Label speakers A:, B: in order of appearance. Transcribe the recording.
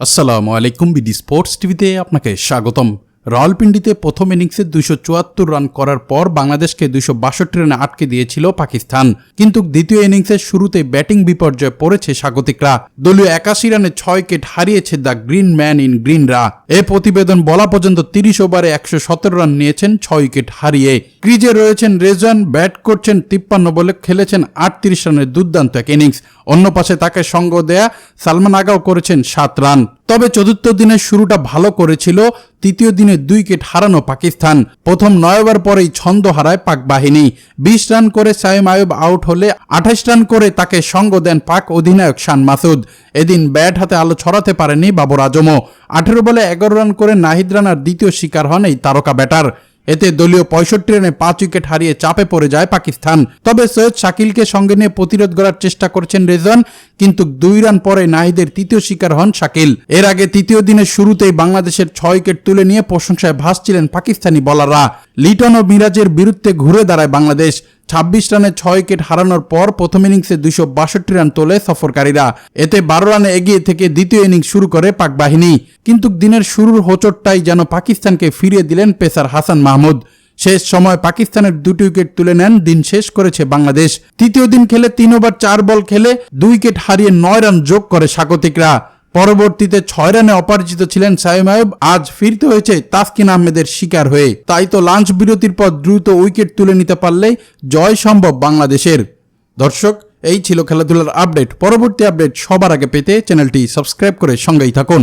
A: আসসালামু আলাইকুম BD sports টিভিতে আপনাকে স্বাগতম। রাওয়ালপিন্ডিতে প্রথম ইনিংসে দুইশো চুয়াত্তর রান করার পর বাংলাদেশকে দুইশো বাষট্টি রানে আটকে দিয়েছিল পাকিস্তান। কিন্তু দ্বিতীয় ইনিংসের শুরুতে ব্যাটিং বিপর্যয় পড়েছে স্বাগতিকরা। দলীয় একাশি রানে ছয় উইকেট হারিয়েছে দ্য গ্রিন ম্যান ইন গ্রিনরা এ প্রতিবেদন বলা পর্যন্ত তিরিশ ওভারে একশো সতেরো রান নিয়েছেন, ছয় উইকেট হারিয়ে। ক্রিজে রয়েছেন রেজান, ব্যাট করছেন তিপ্পান্ন বলে খেলেছেন আটত্রিশ রানের দুর্দান্ত এক ইনিংস। অন্য পাশে তাকে সঙ্গ দেয়া সালমান আগাও করেছেন সাত রান। তবে চতুর্থ দিনের শুরুটা ভালো করেছিল, তৃতীয় দিনে দুই উইকেট হারানো পাকিস্তান। প্রথম নয় ওভার পরেই ছন্দ হারায় পাক বাহিনী। বিশ রান করে সাইম আয়ুব আউট হলে আঠাশ রান করে তাকে সঙ্গ দেন পাক অধিনায়ক শান মাসুদ। এদিন ব্যাট হাতে আলো ছড়াতে পারেনি বাবর আজমও। আঠেরো বলে এগারো রান করে নাহিদ রানার দ্বিতীয় শিকার হন এই তারকা ব্যাটার। এতে দলীয় পঁয়ষট্টি রানে পাঁচ উইকেট হারিয়ে চাপে পড়ে যায় পাকিস্তান। তবে সৈয়দ শাকিলকে সঙ্গে নিয়ে প্রতিরোধ করার চেষ্টা করছেন রেজওয়ান কিন্তু দুই রান পরে নাহিদের তৃতীয় শিকার হন শাকিল। এর আগে তৃতীয় দিনের শুরুতেই বাংলাদেশের ছয় উইকেট তুলে নিয়ে প্রশংসায় ভাসছিলেন পাকিস্তানি বলাররা লিটন ও মিরাজের বিরুদ্ধে ঘুরে দাঁড়ায় বাংলাদেশ। ছাব্বিশ রানে ছয় উইকেট হারানোর পর প্রথম ইনিংসে দুইশো বাষট্টি রান তোলে সফরকারীরা। এতে বারো রানে এগিয়ে থেকে দ্বিতীয় ইনিংস শুরু করে পাক বাহিনী। কিন্তু দিনের শুরুর হোচটটাই যেন পাকিস্তানকে ফিরিয়ে দিলেন পেসার হাসান মাহমুদ। শেষ সময় পাকিস্তানের দুটি উইকেট তুলে নেন, দিন শেষ করেছে বাংলাদেশ। তৃতীয় দিন খেলে তিন ওভার চার বল খেলে দুই উইকেট হারিয়ে নয় রান যোগ করে স্বাগতিকরা। পরবর্তীতে ছয় রানে অপরাজিত ছিলেন সাইম আয়ুব, আজ ফিরতে হয়েছে তাসকিন আহমেদের শিকার হয়ে। তাই তো লাঞ্চ বিরতির পর দ্রুত উইকেট তুলে নিতে পারলে জয় সম্ভব বাংলাদেশের। দর্শক, এই ছিল খেলাধুলার আপডেট। পরবর্তী আপডেট সবার আগে পেতে চ্যানেলটি সাবস্ক্রাইব করে সঙ্গেই থাকুন।